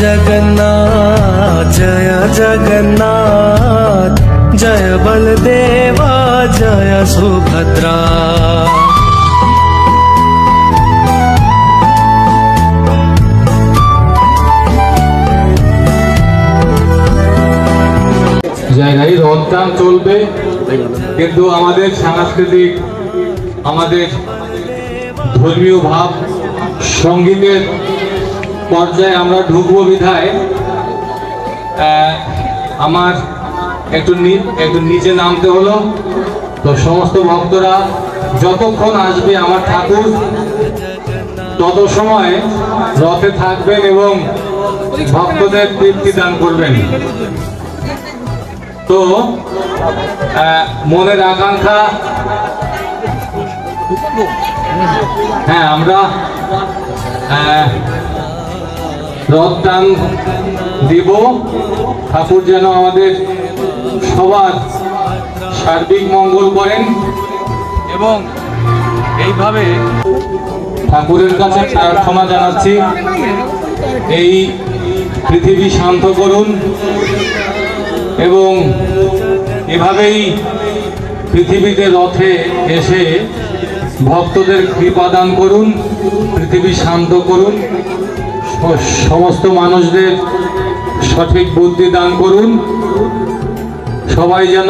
जगन्नाथ जय जगन्नाथ जय बलदेवा जय सुभद्रा জায়গায় রথটান চলবে কিন্তু আমাদের সাংস্কৃতিক আমাদের ধর্মীয় ভাব সঙ্গীতের পর্যায়ে আমরা ঢুকবো বিধায় আমার একটু একটু নিচে নামতে হলো। তো সমস্ত ভক্তরা যতক্ষণ আসবে আমার ঠাকুর, তত সময় রথে থাকবেন এবং ভক্তদের তৃপ্তি দান করবেন। তো মনের আকাঙ্ক্ষা হ্যাঁ আমরা রথদান দিব। ঠাকুর যেন আমাদের সবার সার্বিক মঙ্গল করেন এবং এইভাবে ঠাকুরের কাছে প্রার্থনা জানাচ্ছি, এই পৃথিবী শান্ত করুন এবং এভাবেই পৃথিবীতে রথে এসে ভক্তদের কৃপা দান করুন, পৃথিবী শান্ত করুন। সমস্ত মানুষদের সঠিক বুদ্ধি দান করুন। সবাই যেন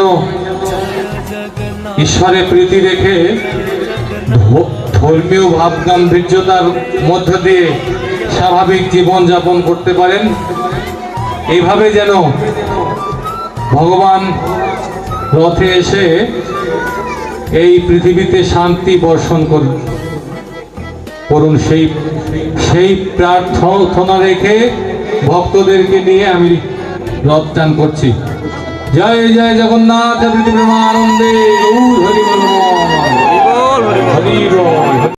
ঈশ্বরে প্রীতি রেখে ধর্মীয় ভাব গাম্ভীর্যতার মধ্য দিয়ে স্বাভাবিক জীবনযাপন করতে পারেন। এইভাবে যেন ভগবান রথে এসে এই পৃথিবীতে শান্তি বর্ষণ করুন। করুন সেই সেই প্রার্থনা রেখে ভক্তদেরকে নিয়ে আমি রপ্তান করছি। জয় জয় জগন্নাথ আনন্দে হরি হরি